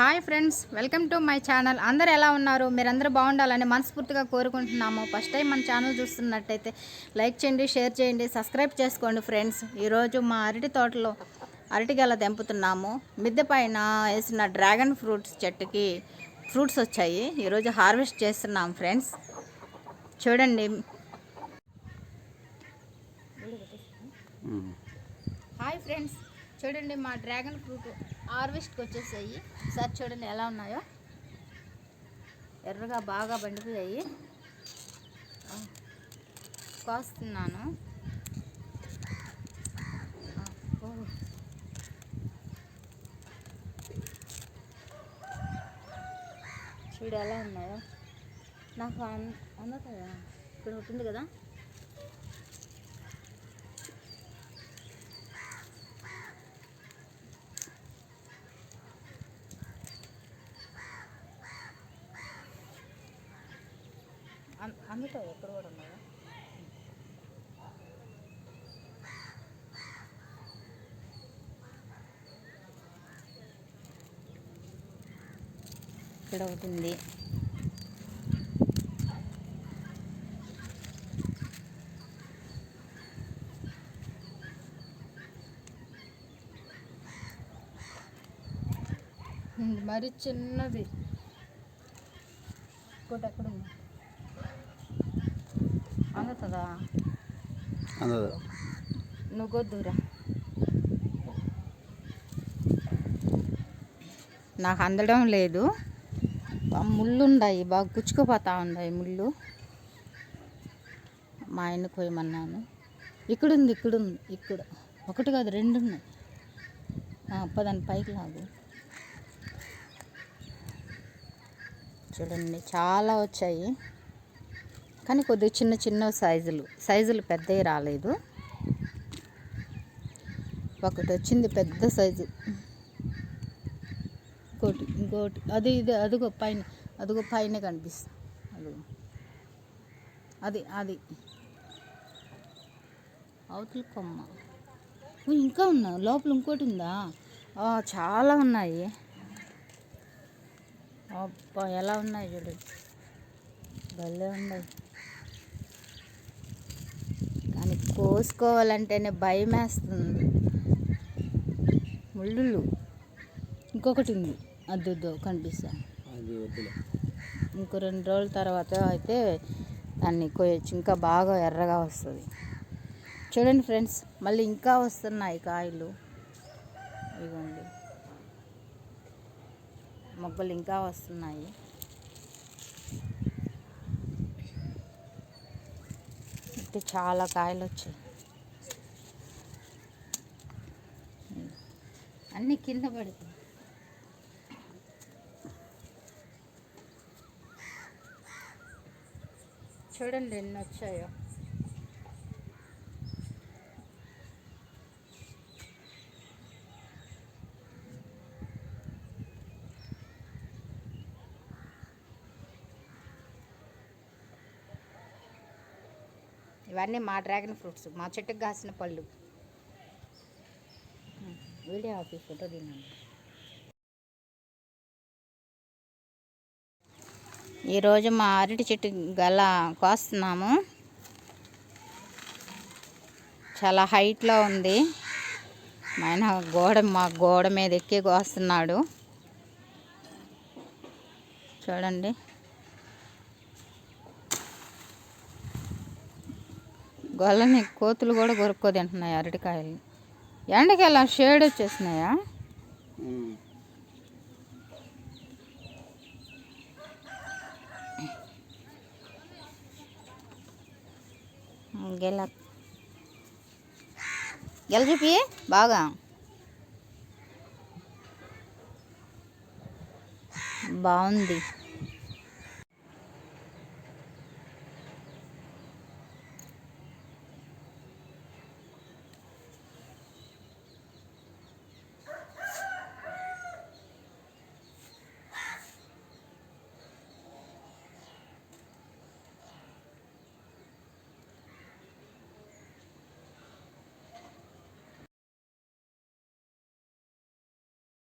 Hi friends welcome to my channel. అందరు ఎలా ఉన్నారు? మీరందరూ బాగుండాలని మనస్ఫూర్తిగా కోరుకుంటున్నాము. ఫస్ట్ టైం మన ఛానల్ చూస్తున్నట్టయితే లైక్ చేయండి షేర్ చేయండి సబ్స్క్రైబ్ చేసుకోండి ఫ్రెండ్స్. ఈరోజు మా అరటి తోటలో అరటిగెల తెంపుతున్నాము. మిద్దె పైన వేసిన డ్రాగన్ ఫ్రూట్స్ చెట్టుకి ఫ్రూట్స్ వచ్చాయి. ఈరోజు హార్వెస్ట్ చేస్తున్నాం ఫ్రెండ్స్. చూడండి. Hi friends. చూడండి మా డ్రాగన్ ఫ్రూట్ హార్వెస్ట్కి వచ్చేసాయి. సార్ చూడండి ఎలా ఉన్నాయో. ఎర్రగా బాగా బండిపోయాయి కాస్తున్నాను. కోస్తున్నాను చూడు ఎలా ఉన్నాయో. నాకు అన్- కదా ఇక్కడ ఒకటి ఉంది కదా. అందుతాయి ఎక్కడ కూడా ఉన్నాయా ఇక్కడ ఒకటి ఉంది. మరి చిన్నది. ఇంకోటి ఎక్కడ ఉంది? అందుతుందా అందదు నువ్వు కొద్దురా నాకు అందడం లేదు ముళ్ళు ఉన్నాయి బాగా గుచ్చుకుపోతా ఉన్నాయి ముళ్ళు మా ఆయన కోయమన్నాను ఇక్కడ ఉంది ఇక్కడ ఉంది ఇక్కడ ఒకటి కాదు రెండు ఉన్నాయి ఆ, పదాన్ని పైకి లాగు చూడండి చాలా వచ్చాయి కానీ కొద్దిగా చిన్న చిన్న సైజులు. సైజులు పెద్దవి రాలేదు. ఒకటి వచ్చింది పెద్ద సైజు. ఇంకోటి ఇంకోటి. అది ఇది అదిగో పైన అదిగో పైన కనిపిస్తుంది. అదిగో. అది అది. అవతల కొమ్మ. ఇంకా ఉన్నా లోపల ఇంకోటి ఉందా? చాలా ఉన్నాయి. అబ్బా ఎలా ఉన్నాయి చూడు. భలే ఉన్నాయి. కోసుకోవాలంటేనే భయం వేస్తుంది ముళ్ళు ఇంకొకటి ఉంది. అద్దు కనిపిస్తా. ఇంకో రెండు రోజుల తర్వాత అయితే దాన్ని కోయచ్చు ఇంకా బాగా ఎర్రగా వస్తుంది. చూడండి ఫ్రెండ్స్ మళ్ళీ ఇంకా వస్తున్నాయి కాయలు. ఇదిగోండి. మొగ్గలు ఇంకా వస్తున్నాయి. అయితే చాలా కాయలు వచ్చాయి. అన్నీ కింద పడుతుంది చూడండి ఎన్ని వచ్చాయో. ఇవన్నీ మా డ్రాగన్ ఫ్రూట్స్ మా చెట్టుకు కాసిన పళ్ళు. వీడియో ఆఫీస్ ఫోటో తిన్నాను ఈరోజు మా అరటి చెట్టు గల కోస్తున్నాము. చాలా హైట్లో ఉంది. ఆయన గోడ మా గోడ మీద ఎక్కి కోస్తున్నాడు. చూడండి. గొల్లని కోతులు కూడా కొరుక్కో తింటున్నాయి అరటికాయలు ఎండకి అలా షేడ్ వచ్చేసినాయా? గెల. గెల చూపి బాగా. బాగుంది.